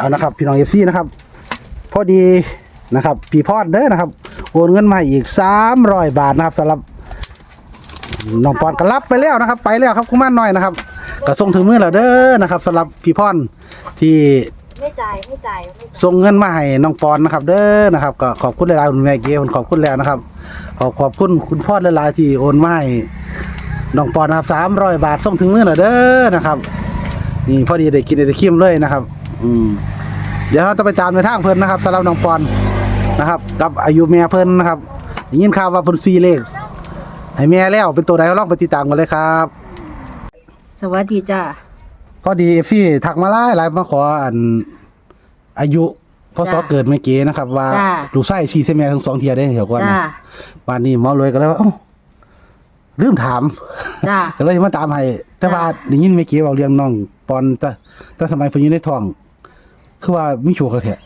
เอานะครับพี่น้องเอฟซีนะครับ พอดีนะครับพี่พอดเด้อนะครับ โอนเงินมาอีกสามร้อยบาทนะครับสำหรับน้องปอนก็รับไปแล้วนะครับ ไปแล้วครับคุณม่านน้อยนะครับก็ส่งถึงมือแล้วเด้อนะครับสำหรับพี่พรที่ไม่จ่ายไม่จ่ายไม่จ่ายส่งเงินมาให้น้องปอนนะครับ เด้อนะครับ ก็ขอบคุณหลายๆคุณแม่เก๋ขอบคุณแล้วนะครับ ขอขอบคุณคุณพ่อหลายๆที่โอนมาให้น้องปอนนะครับสามร้อยบาทส่งถึงมือแล้วเด้อนะครับ นี่พอดีได้กินได้คิมเลยนะครับ อืมเดี๋ยวเราจะไปตามในทางเพิ่นนะครับสำหรับน้องปอนนะครับ กับอายุแม่เพิ่นนะครับได้ยินข่าวว่าเพิ่นซีเลขให้แม่แล้วเป็นตัวใดก็ลองไปติดตามกันเลยครับ สวัสดีจ้าพอดีเอฟซีทักมาหลายหลายมาขออันอายุพศจ้ะเกิดเมื่อกี้นะครับ ว่าจ้ะ ลูกชายชีใช่แม่ทั้งสองเทียได้เหี่ยวก่อนจ้านะวันนี้หมอรวยก็เลยว่าเอ้าลืมถาม จ้า ก็เลยมาตามให้แต่ว่าจ้ะได้ยินเมื่อกี้เว้าเรื่องน้องปอนแต่แต่สมัยเพิ่นอยู่ในท้อง คือว่ามีโชคแท้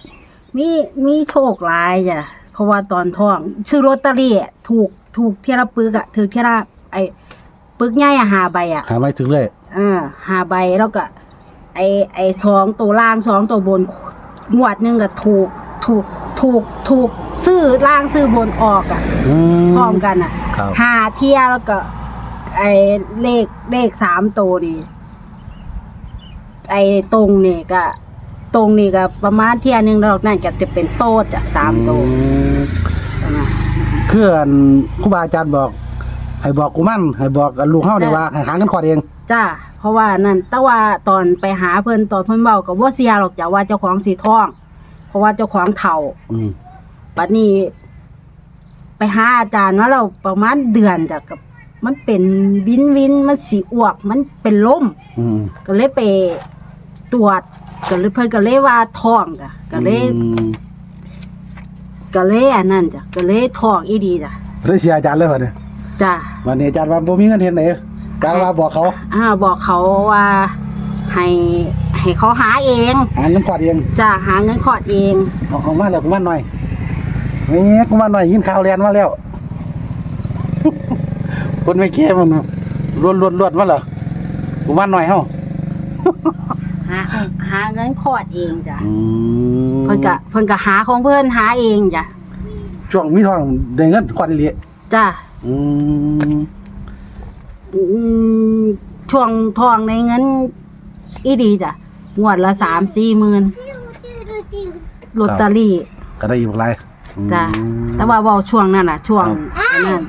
มีมีโชคหลายจ้ะเพราะว่าตอนท้องชื่อลอตเตอรี่อะถูกถูกเทียละปึกอะถือเทียละไอ้ปึกใหญ่อะหาใบอะหาไม่ถึงเลยเออหาใบแล้วก็ ไอ้ไอ้สองตัวล่างสองตัวบนงวดหนึงก็ถูกถูกถูกถูกซื้อล่างซื้อบนออกอะอืมพร้อมกันอะ ครับหาเทียแล้วก็ ไอ้เลขเลขสามตัวนี่ไอ้ตรงนี่ก็ ตรงนี่ก็ประมาณเทียหนึงดอกนั่นก็จะเป็นโต๊ดอะสามตัวอืมประมาณคืออันครูบาอาจารย์บอก ให้บอกกูมั่นให้บอกกับลูกเฮาเนี่ยว่าให้หาเงินขอดเองจ้า เพราะว่านั่นแต่ว่าตอนไปหาเพิ่นตอนเพิ่นเบากับว่าเสียหรอกจ้ะว่าเจ้าของสีทอง เพราะว่าเจ้าของเฒ่าอืมปัดนี้ ไปหาอาจารย์ว่าเราประมาณเดือนจ้ะกับ มันเป็นวินวินมันสีอ้วก มันเป็นลมอืมก็เลยไปตรวจ ก็เลยเพิ่นก็เลยว่าท้องจ้ะก็เลยอืมก็เลยอันนั้นจ้ะก็เลยท้องอีดีจ้ะเลยเสียอาจารย์เลยเหรอเนี่ยจ้ะ วันนี้อาจารย์ว่าบ่มีเงินเฮ็ดไหนอาจารย์ว่าบอกเขาอ่าบอกเขาว่าให้ให้เขาหาเองหาเงินขอดเองจ้ะหาเงินขอดเองเอาเอามาแล้วกูมั่นหน่อยนี่กูมั่นหน่อยยินข่าวเรียนมาแล้ว คนไม่แก้มันรวดรวดรวดมาเหรอกูมั่นหน่อยเฮา หาหาเงินขอดเองจ้ะอืมเพิ่นก็เพิ่นก็หาของเพิ่นหาเองจ้ะช่วงมีทองได้เงินขอดอีหลีจ้ะอืมอืมช่วงทองในเงิน อีดีจ้ะงวดละสามสี่หมื่นลอตเตอรี่ ก็ได้อีกหลายอืมจ้ะ แต่ว่าเว่าช่วงนั้นน่ะ ช่วงนั้น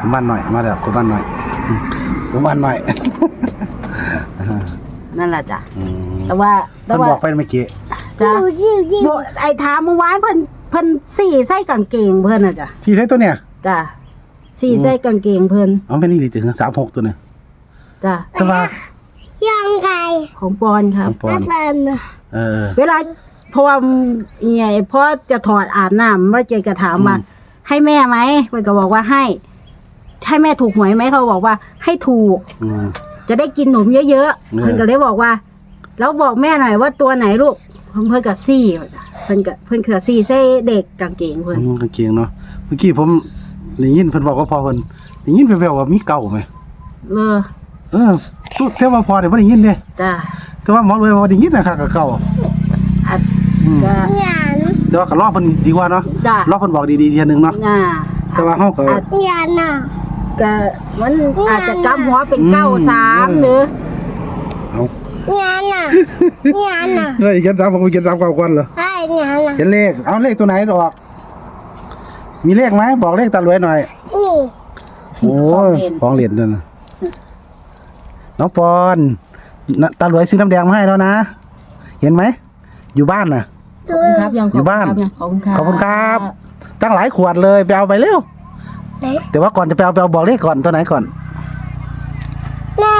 กูมั่นหน่อยมาแล้วกูมั่นหน่อยอืมกูมั่นหน่อย นั่นแหละจ้ะอืมแต่ว่าแต่เพิ่นว่าบอกไปเมื่อกี้จ้ะบ่ไอ้ถามเมื่อวานเพิ่นเพิ่นสี่ใส่กางเกงเพิ่นน่ะจ้ะที่ใช้ตัวเนี่ยจ้ะสี่ใส่กางเกงเพิ่นเอาเป็นอีหลีถึงสามหกตัวเนี่ยจ้ะแต่ว่ายังไงของปอนครับปอนอาจารย์เออ เวลาเพราะว่าเอียพ่อจะถอดอาบน้ำว่าเจก็ถามว่าอืม ให้แม่ไหมมันก็บอกว่าให้ ให้แม่ถูกหวยไหมเขาบอกว่าให้ถูก อืม จะได้กินหนมเยอะๆเออเพิ่นก็เลยบอกว่าแล้วบอกแม่หน่อยว่าตัวไหนลูกเพิ่นเพิ่นกับซี่เพิ่นกับเพิ่นกับซี่ใส่เด็กกางเกงเพิ่นอืมกางเกงเนาะเมื่อกี้ผมได้ยินเพิ่นบอกว่าพอเพิ่นได้ยินแว่วๆว่ามีเก่าไหมเออเออทุกแต่ว่าพอได้บ่ได้ยินเด้จ้าแต่ว่าหมอรวยว่าได้ยินนะครับกับเก่าอัดอืมจ้าหยานแต่ว่าก็รอเพิ่นดีกว่าเนาะจ้ารอเพิ่นบอกดีๆเทียหนึงเนาะอ่าแต่ว่าเฮาก็อัดหยานอะ ก็มันอาจจะกำหัวเป็นอืมเก้าสามเออหรือเอาหยานอะหยานอะเฮ้ยเขียนตามผมเขียนตามเก่าก่อนเหรอใช่หยานอะเขียนเลขเอาเลขตัวไหนดอก มีเลขไหมบอกเลขตารวยหน่อยนี่โอ้ยของเหรียญนั่นน่ะน้องปอนน่ะตารวยซื้อน้ำแดงมาให้แล้วนะ เห็นไหม อยู่บ้านน่ะขอบคุณครับยังอยู่บ้านขอบคุณครับขอบคุณครับ ตั้งหลายขวดเลยไปเอาไปเร็วไหน แต่ว่าก่อนจะไปเอาไปเอาบอกเลขก่อนตัวไหนก่อนหน้า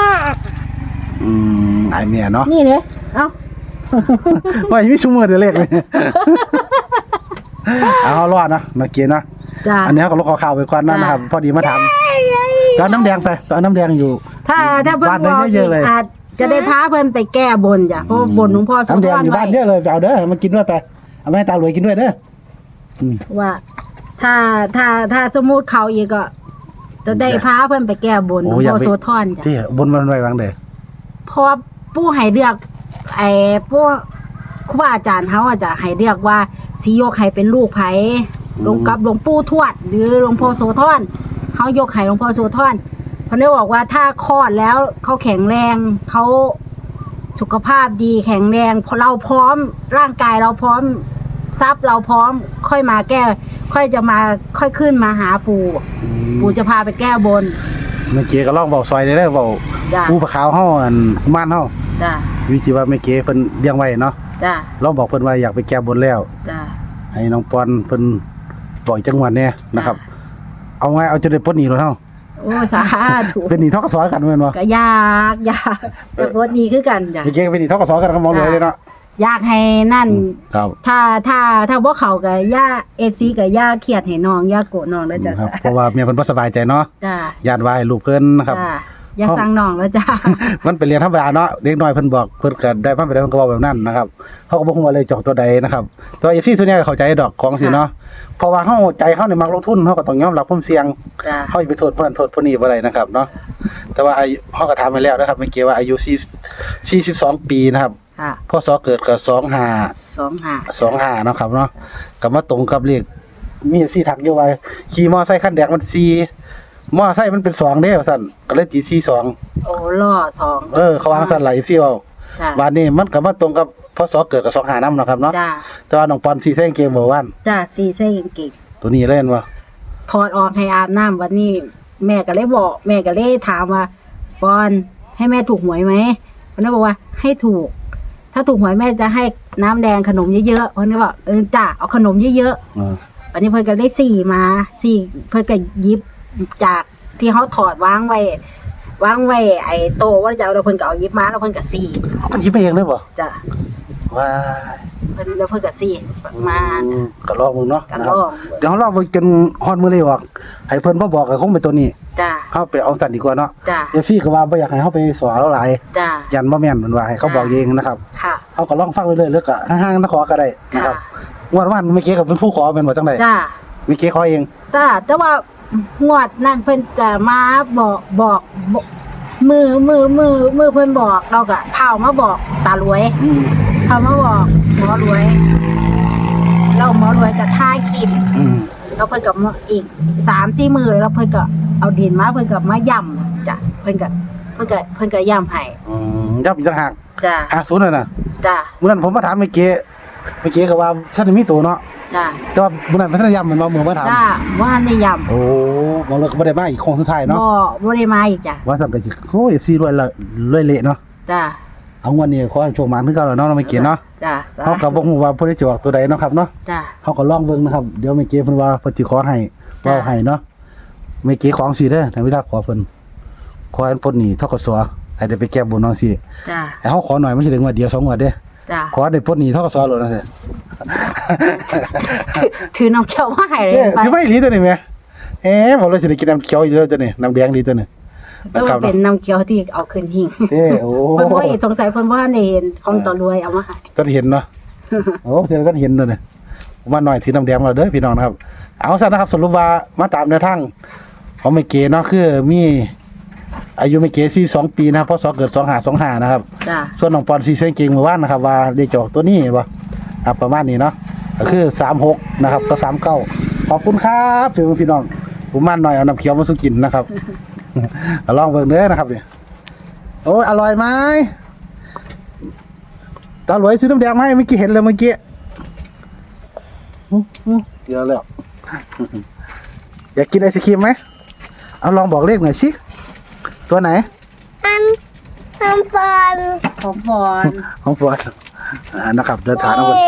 อืมไอเมียเนาะนี่เลยเอ้าว่ามีชุ่มมือเดียวเลขเลยเอารอดเนาะเมื่อกี้เนาะจ้าอันนี้เขาลกขอข่าวไปก่อนนะนะครับ พอดีมาถามตอนน้ำแดงไปตอนน้ำแดงอยู่ ถ้าถ้าเพิ่นบ้านบอกเยอีอะกๆเลยอาจจะได้พาเพิ่นไปแก้บนจ้ะเพราะว่าบนหลวงพ่อสมน้ำแดพงรอยู่บ้านเยไว้อะเลยไปเอาเด้อมากินด้วยไปเอาไปให้ตารวยกินด้วยเด้ออืมว่า ถ้าถ้าถ้าสมมุติเขาอีกก็จะได้พาเพิ่นไปแก้บนหลวงพ่อโสธรจ้ะที่บนมันไว้วางเด้อเพราะว่าปู่ให้เลือกไอ้พวกครูบาอาจารย์เขาอาจจะให้เรียกว่าสิยกให้เป็นลูกไผหลวงกับหลวงปู่ทวด หรือหลวงพ่อโสธรเขายกให้หลวงพ่อโสธรเขาได้บอกว่าถ้าคลอดแล้วเขาแข็งแรงเขาสุขภาพดีแข็งแรงพอเราพร้อมร่างกายเราพร้อม ทรัพย์เราพร้อมค่อยมาแก้ ค่อยจะมาค่อยขึ้นมาหาปู่ปู่จะพาไปแก้บน เมื่อกี้ก็ลองเบาซอยได้เลยเบาจ้ะผู้ประขาวเฮาอันกุมารเฮาจ้ะวิธีว่าเมื่อกี้เพิ่นเลี้ยงไว้เนาะจ้ะลองบอกเพิ่นว่าอยากไปแก้บนแล้ว จ้ะให้น้องปอนเพิ่นบอกอีกจังหวัดเนี่ยนะครับ เอาไงเอาจะได้ปลดหนี้แล้วเฮาโอ้สาธุเป็นหนี้ทกสกันแม่นบ่ก็ยากยากแต่รถนี้คือกันจ้ะ เมื่อกี้เป็นหนี้ทกสกันก็มองเลยเลยเนาะ อยากให้นั่น ครับถ้าถ้าถ้าบ่เขากับย่า FC กับย่าเครียดให้น้องย่าโกรธน้องแล้วจ้ะครับเพราะว่าเมียเพิ่นบ่สบายใจเนาะจ้ะญาติว่าให้ลูกเพิ่นนะครับจ้ะอย่าสั่งน้องแล้วจ้ะมันเป็นเรียนธรรมดาเนาะเด็กน้อยเพิ่นบอกเพิ่นก็ได้มาไปได้เพิ่นก็บอกแบบนั้นนะครับเขาก็บ่ฮู้ว่าเลยจอกตัวใดนะครับแตัวา FC ส่วนใหญ่ก็เข้าใจดอกของสิเนาะเพราะว่าเฮาใจเฮานี่มักลงทุนเฮาก็ต้องยอมรับความเสี่ยงจ้ะเฮาอย่าไปโทษผู้นั้นโทษผู้นี้บ่ได้นะครับเนาะแต่ว่าอายุเฮาก็ถามไปแล้วนะครับเมื่อกี้ว่าอายุ4 42 ปีนะครับ ค่ะพศเกิดก็25สองหา25เนาะครับเนาะก็มาตรงกับเลขมี FC ทักอยู่ว่าขี่มอไซค์คันแดงมัน4มอไซค์มันเป็น2เด้ว่าซั่นก็เลยตี42โอ้ล่อสองเออเขาวางซั่นหลาย FC เว้าจ้ะบาดนี้มันก็มาตรงกับพศเกิดกับ2 5นำเนาะครับเนาะจ้ะแต่ว่าน้องปอนสีแซงเกมบ่ว่านจ้ะสีเส้นเก่งตัวนี้เล่นบ่ๆถอดออกให้อาบน้ำวันนี้ แม่ก็เลยบอก แม่ก็เลยถามว่าปอนให้แม่ถูกหวยไหมวันนั้นบอกว่าให้ถูก ถ้าถูกหวยแม่จะให้น้ำแดงขนมเยอะๆวันนี้บอกเออจ้ะเอาขนมเยอะเออๆวันนี้เพิ่นก็ได้สี่มาสี่เพิ่นก็หยิบจากที่เขาถอดวางไว้วางไว้ไอ้โตะว่าจะเอาแล้วเพิ่นก็เอาหยิบมาแล้วเพิ่นก็สี่มันหยิบไปเองเลยบ่จ้ะว้า เพิ่นแล้วเพิ่นก็สี่มาอืมก็ลองมึงเนาะกันนะลครับองเดี๋ยวเราลองไปจนฮอดมื้อเลยออกให้เพิ่นบ่บอกก็คงเป็นตัวนี้จ้ะเฮาไปเอาสั่นดีกว่าเนาะจ้ะเอฟซีก็ว่าบ่อยากให้เฮาไปสอนเราหลายจ้ะยันบ่แม่นมันว่าให้เขาบอกเองนะครับค่ะเฮาก็ลองฟังไปเรื่อยๆแล้วก็ห่างๆนะขอก็ได้นะครับค่ะงวดวันเมื่อกี้ก็เป็นผู้ขอเป็นบ่จังได๋จ้ะเมื่อกี้ขอเอง จ้ะแต่ว่างวดนั่นเพิ่นจะมาบอกบอกบอกมือมือมือมือเพิ่นบอกเราก็เผามาบอกตารวย อืม เผามาบอกหมอรวย เราหมอรวยก็ท่ายคลิปอืมแล้วเพิ่นก็มาอีกสามสี่มือแล้วเพิ่นก็เอาดินมาเพิ่นก็มาย่ำจ้ะเพิ่นก็เพิ่นก็เพิ่นก็ย่ำให้อืมยับอีกต่างหากจ้ะ50นั่นน่ะจ้ะมื้อนั้นผมมาถามเมื่อกี้เมื่อกี้ก็ว่าท่านมีตัวเนาะจ้ะแต่ว่ามื้อนั้นท่านย้ำมันว่ามื้อมาถามจ้ะว่าในย่โอ้บ่เลยก็บ่ได้มาอีกโค้งสุดท้ายำเนาะบ่บ่ได้มาอีกจ้ะว่าสับก็สิโอ้ย FC รวยละรวยเละเนาะจ้ะ เอาวันนี้ขอให้โชคหมานคือเก่าแล้วเนาะเมื่อกี้เนาะจ้ะเฮาก็บ่ฮู้ว่าผู้ใดจะออกตัวใดเนาะครับเนาะจ้ะเฮาก็ลองเบิ่งนะครับเดี๋ยวเมื่อกี้เพิ่นว่าเพิ่นสิขอให้จ้ะเว้าให้เนาะเมื่อกี้ของสิเด้อในเวลาขอเพิ่นขอให้ปลดหนี้ทกสให้ได้ไปแก้บุญเนาะสิจ้ะให้เฮาขอหน่อยมันสิได้งวดเดียวสองงวดเด้จ้ะขอได้ปลดหนี้ทกสโลดนะเด้อถือถือน้ำเขียวมาให้เลยเอ้ยไปถือไว้อีหลีตัวนี้แหม่เอ๊ะบ่เลยสิได้กินน้ำเขียวอีกแล้วตัวนี้น้ำแดงดีตัวนี้ แล้นะวครัมับนเป็นน้ำเขียวที่เอาขึ้นหิ่งเอ้โอ้เพิ่นบ่เห็นสงสัยเพิ่นบ่ทันได้เห็นของตอรวยเอามาให้ต้นเห็นเนาะโอ้เดี๋ยวก็เห็นเลยเนี่ยผมว่าหน่อยถือน้ำแดงมาเด้อพี่น้องนะครับ เอาซะนะครับสรุปว่ามาตามแนวทางของเมเกเนาะคือมีอายุเมเกสี่สองปีนะครับเพราะสอเกิดสองหาสองหานะครับ จ้ะส่วนน้องปอนซีเซนเก่งเมื่อวานนะครับ ว่าเรียกจอกตัวนี้วะครับประมาณนี้เนาะก็คือสามหกนะครับก็สามเก้าขอบคุณครับพี่พี่น้องผมมันหน่อยเอาน้ำเขียวมาสุกินนะครับเอา ลองเบิ่งเด้อนะครับเนี่ยโอ้ยอร่อยไหมตาหลวยซื้อน้ำแดงมาให้เมื่อกี้เห็นเลยเมื่อกี้อื้ออื้อเดี๋ยวแล้ว อยากกินไอศครีมไหมเอาลองบอกเลขหน่อยสิตัวไหนอันอันปอนของพรของปวดอ่า นะครับเดินทางนะเพิ่น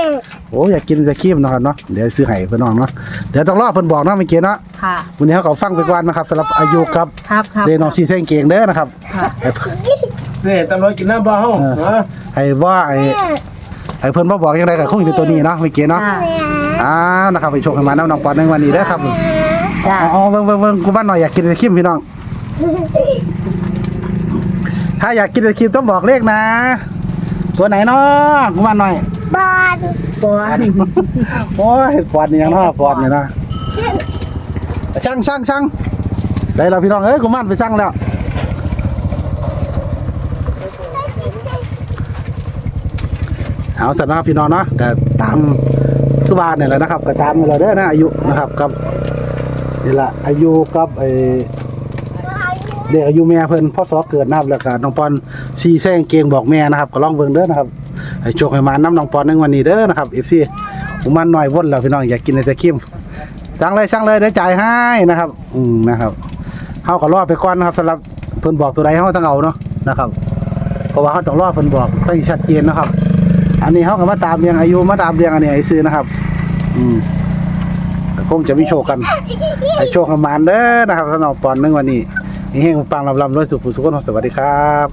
โอ้อยากกินไอศครีมนะครับเนาะเดี๋ยวซื้อให้เพิ่นน้องเนาะเดี๋ยวต้องรอเพิ่นบอกเนาะเมื่อกี้เนาะค่ะวันนี้เขาก็ฟังไปก่อนนะครับสำหรับอายุครับครับครับเดนองซีเส้นเก่งเด้อนะครับค่ะให้นี่ตำรวจกินน้ำบ่เฮาเออฮะให้ว่าไอ้ไอ้เพิ่นบ่บอกยังไงก็คงสิเป็นตัวนี้เนาะเมื่อกี้เนาะจ้ะอ่านะครับไปโชคให้มาน้ำน้องปอนในวันนี้เด้อครับจ้ะอ๋อเบิ่งเบิ่งเบิ่งกูบ้านหน่อยอยากกินไอศครีมพี่น้องถ้าอยากกินไอศครีมต้องบอกเลขนะ ตัวไหนเนาะกูบ้านหน่อยบอนปอนโอ้ยปอนนี่ยังเนาะปอนนี่นะช่างช่างช่างได้แล้วพี่น้องเอ้ยกูมันไปช่างแล้วเอาสันนะครับพี่น้องเนาะก็ตามทุกบ้านเนี่ยแหละนะครับก็ตามนี่แหละเด้อนะอายุนะครับกับนี่แหละอายุกับไอ้ เด็กอายุแม่เพิ่นพ่อสอเกิดนะครับแล้วก็น้องปอนซีแซงเกงบอกแม่นะครับก็ลองเบิ่งเด้อนะครับให้โชคให้มาน้ำน้องปอนในวันนี้เด้อนะครับ FC ผมมันหน่อยว่นแล้วพี่น้องอยากกินไอศครีมสั่งเลยสั่งเลยเดี๋ยวจ่ายให้นะครับ อืมนะครับเฮาก็รอไปก่อนนะครับสำหรับเพิ่นบอกตัวใดเฮาต้องเอาเนาะนะครับเพราะว่าเขาต้องรอเพิ่นบอกให้ชัดเจนนะครับ อันนี้เขาก็มาตามเรียงอายุมาตามเรียงอันนี้ไอ้ซื้อนะครับ อืมคงจะมีโชคกันให้โชคประมาณเด้อนะครับสำหรับปอนนึงวันนี้ เฮงปังลำลำด้วยสุขสุขคนสวัสดีครับ